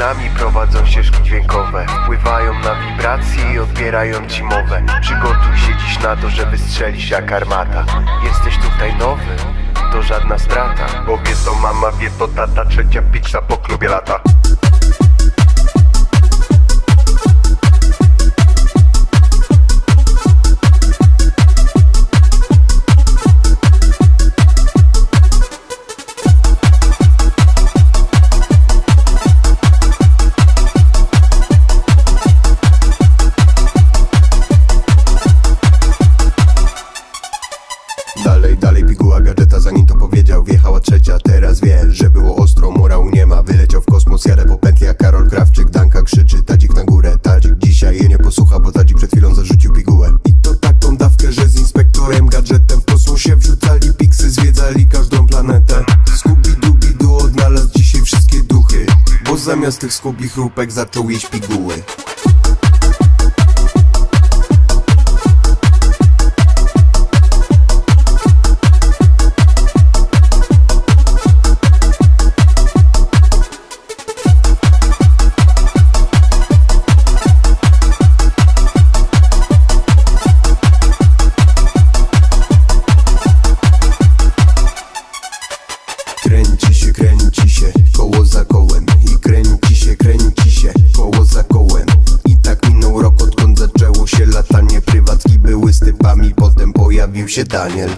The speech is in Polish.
nami prowadzą ścieżki dźwiękowe Wpływają na wibracje i odbierają ci mowę. Przygotuj się dziś na to, że wystrzelisz jak armata. Jesteś tutaj nowy, to żadna strata Bo wie to mama, wie to tata, trzecia pizza po klubie lata piguła gadżeta zanim to powiedział. Wjechała trzecia, teraz wie, że było ostro. Morału nie ma, wyleciał w kosmos. Jadę po pętli jak Karol Krawczyk. Danka krzyczy, tadzik na górę. Tadzik dzisiaj jej nie posłucha, bo tadzik przed chwilą zarzucił pigułę. I to taką dawkę, że z inspektorem gadżetem W kosmosie wrzucali piksy, zwiedzali każdą planetę. Scooby-Dooby-Doo odnalazł dzisiaj wszystkie duchy Bo zamiast tych skubich chrupek zaczął jeść piguły pojawił się Daniel